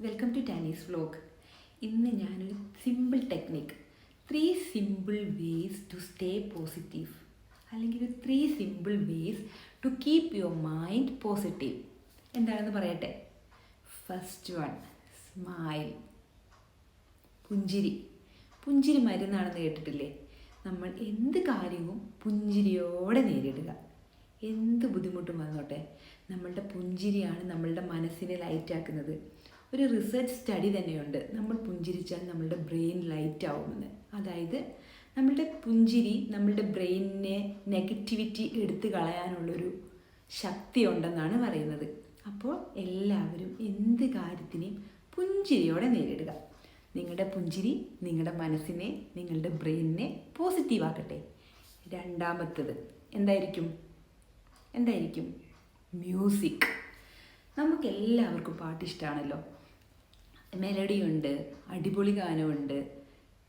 Welcome to Tanis vlog ഇന്ന് ഞാനൊരു simple technique three simple ways to stay positive അല്ലെങ്കിൽ three simple ways to keep your mind positive എന്താണെന്ന് പറയട്ടെ? First one smile പുഞ്ചിരി. പുഞ്ചിരി മരുന്നാണെന്ന് കേട്ടിട്ടില്ലേ? നമ്മൾ എന്ത് കാര്യവും പുഞ്ചിരിയോടെ നേരിടുക. എന്ത് ബുദ്ധിമുട്ടും വന്നോട്ടെ? നമ്മളുടെ പുഞ്ചിരിയാണ് നമ്മളുടെ മനസ്സിനെ ലൈറ്റാക്കുന്നത് ഒരു റിസർച്ച് സ്റ്റഡി തന്നെയുണ്ട്. നമ്മൾ പുഞ്ചിരിച്ചാൽ നമ്മളുടെ ബ്രെയിൻ ലൈറ്റ് ആവുമെന്ന്. അതായത് നമ്മളുടെ പുഞ്ചിരി നമ്മളുടെ ബ്രെയിനിനെ നെഗറ്റിവിറ്റി എടുത്തു കളയാനുള്ളൊരു ശക്തി ഉണ്ടെന്നാണ് പറയുന്നത്. അപ്പോൾ എല്ലാവരും എന്ത് കാര്യത്തിനെയും പുഞ്ചിരിയോടെ നേരിടുക. നിങ്ങളുടെ പുഞ്ചിരി നിങ്ങളുടെ മനസ്സിനെ നിങ്ങളുടെ ബ്രെയിനിനെ പോസിറ്റീവാക്കട്ടെ രണ്ടാമത്തത് എന്തായിരിക്കും? എന്തായിരിക്കും? മ്യൂസിക് നമുക്ക് എല്ലാവർക്കും പാട്ട് ഇഷ്ടമാണല്ലോ മെലഡി ഉണ്ട് അടിപൊളി ഗാനമുണ്ട്.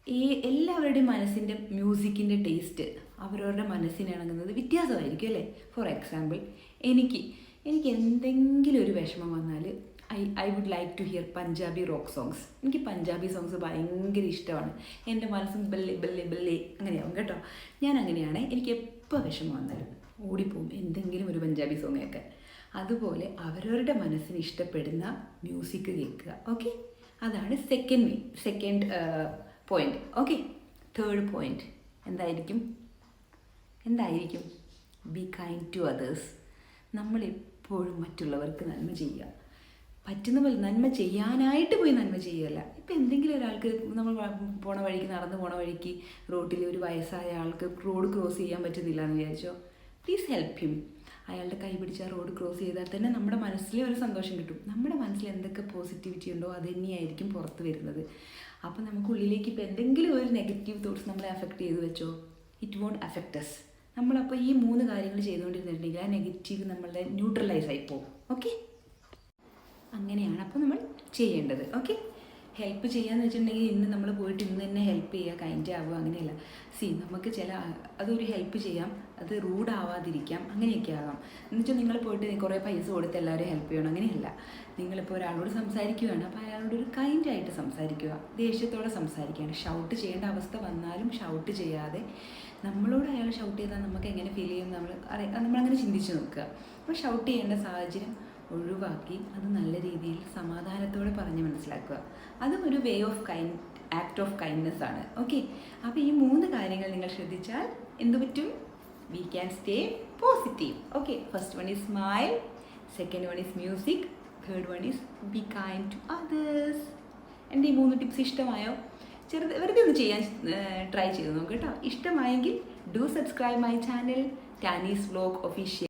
ഈ എല്ലാവരുടെയും മനസ്സിന്റെ മ്യൂസിക്കിന്റെ ടേസ്റ്റ് അവരവരുടെ മനസ്സിന് ഇണങ്ങുന്നത് വ്യത്യാസമായിരിക്കും അല്ലേ? ഫോർ എക്സാമ്പിൾ എനിക്ക് എനിക്ക് എന്തെങ്കിലും ഒരു വിഷമം വന്നാൽ I I would like to hear Punjabi rock songs എനിക്ക് പഞ്ചാബി സോങ്സ് ഭയങ്കര ഇഷ്ടമാണ്. എന്റെ മനസ്സും ബല്ലെ ബല്ലെ ബല്ലെ അങ്ങനെയാവും കേട്ടോ. ഞാൻ അങ്ങനെയാണ് എനിക്ക് എപ്പോൾ വിഷമം വന്നാലും ഓടിപ്പോവും എന്തെങ്കിലും ഒരു പഞ്ചാബി സോങ് കേൾക്കാൻ. അതുപോലെ അവരവരുടെ മനസ്സിന് ഇഷ്ടപ്പെടുന്ന മ്യൂസിക് കേൾക്കുക ഓക്കെ അതാണ് second way second point okay third point എന്തായിരിക്കും? എന്തായിരിക്കും? ബി കൈൻഡ് ടു അതേഴ്സ് നമ്മൾ എപ്പോഴും മറ്റുള്ളവർക്ക് നന്മ ചെയ്യുക. പറ്റുന്ന പോലെ നന്മ ചെയ്യാനായിട്ട് പോയി നന്മ ചെയ്യുകയല്ല. ഇപ്പം എന്തെങ്കിലും ഒരാൾക്ക് നമ്മൾ പോണ വഴിക്ക് നടന്ന് പോണ വഴിക്ക് റോട്ടിൽ ഒരു വയസ്സായ ആൾക്ക് റോഡ് ക്രോസ് ചെയ്യാൻ പറ്റുന്നില്ല എന്ന് വിചാരിച്ചോ? പ്ലീസ് ഹെൽപ്പ് ഹിം അയാളുടെ കൈ പിടിച്ച് റോഡ് ക്രോസ് ചെയ്താൽ തന്നെ നമ്മുടെ മനസ്സിലെ ഒരു സന്തോഷം കിട്ടും. നമ്മുടെ മനസ്സിൽ എന്തൊക്കെ പോസിറ്റിവിറ്റി ഉണ്ടോ അത് തന്നെയായിരിക്കും പുറത്ത് വരുന്നത്. അപ്പോൾ നമുക്ക് ഉള്ളിലേക്ക് ഇപ്പോൾ എന്തെങ്കിലും ഒരു നെഗറ്റീവ് തോട്ട്സ് നമ്മളെ അഫക്റ്റ് ചെയ്ത് വെച്ചോ? ഇറ്റ് വോണ്ട് അഫക്റ്റ് അസ് നമ്മളപ്പോൾ ഈ മൂന്ന് കാര്യങ്ങൾ ചെയ്തുകൊണ്ടിരുന്നിട്ടുണ്ടെങ്കിൽ ആ നെഗറ്റീവ് നമ്മളുടെ ന്യൂട്രലൈസ് ആയി പോകും. ഓക്കെ അങ്ങനെയാണ് അപ്പോൾ നമ്മൾ ചെയ്യേണ്ടത്. ഓക്കെ ഹെൽപ്പ് ചെയ്യാന്ന് വെച്ചിട്ടുണ്ടെങ്കിൽ ഇന്ന് നമ്മൾ പോയിട്ട് ഇന്ന് തന്നെ ഹെൽപ്പ് ചെയ്യുക കൈൻഡ് ആവുക അങ്ങനെയല്ല. സി നമുക്ക് ചില അതൊരു ഹെൽപ്പ് ചെയ്യാം അത് റൂഡ് ആവാതിരിക്കാം അങ്ങനെയൊക്കെ ആകാം. എന്നുവെച്ചാൽ നിങ്ങൾ പോയിട്ട് കുറേ പൈസ കൊടുത്ത് എല്ലാവരും ഹെൽപ്പ് ചെയ്യണം അങ്ങനെയല്ല. നിങ്ങളിപ്പോൾ ഒരാളോട് സംസാരിക്കുകയാണ് അപ്പോൾ അയാളോട് ഒരു കൈൻഡ് ആയിട്ട് സംസാരിക്കുക ദേഷ്യത്തോടെ സംസാരിക്കുകയാണ്. ഷൗട്ട് ചെയ്യേണ്ട അവസ്ഥ വന്നാലും ഷൗട്ട് ചെയ്യാതെ നമ്മളോട് അയാൾ ഷൗട്ട് ചെയ്താൽ നമുക്ക് എങ്ങനെ ഫീൽ ചെയ്യും നമ്മൾ നമ്മളങ്ങനെ ചിന്തിച്ച് നോക്കുക. അപ്പോൾ ഷൗട്ട് ചെയ്യേണ്ട സാഹചര്യം ഒഴിവാക്കി അത് നല്ല രീതിയിൽ സമാധാനത്തോടെ പറഞ്ഞ് മനസ്സിലാക്കുക. അതും ഒരു way of kind act of kindness ആണ്. ഓക്കെ അപ്പോൾ ഈ മൂന്ന് കാര്യങ്ങൾ നിങ്ങൾ ശ്രദ്ധിച്ചാൽ എന്തു പറ്റും? We can stay positive okay first one is smile second one is music third one is be kind to others എന്റെ ഈ മൂന്ന് ടിപ്സ് ഇഷ്ടമായോ? ചെറുത് വെറുതെ ഒന്ന് ചെയ്യാൻ ട്രൈ ചെയ്ത് നോക്ക് കേട്ടോ. ഇഷ്ടമായെങ്കിൽ do subscribe my channel Tanees vlog official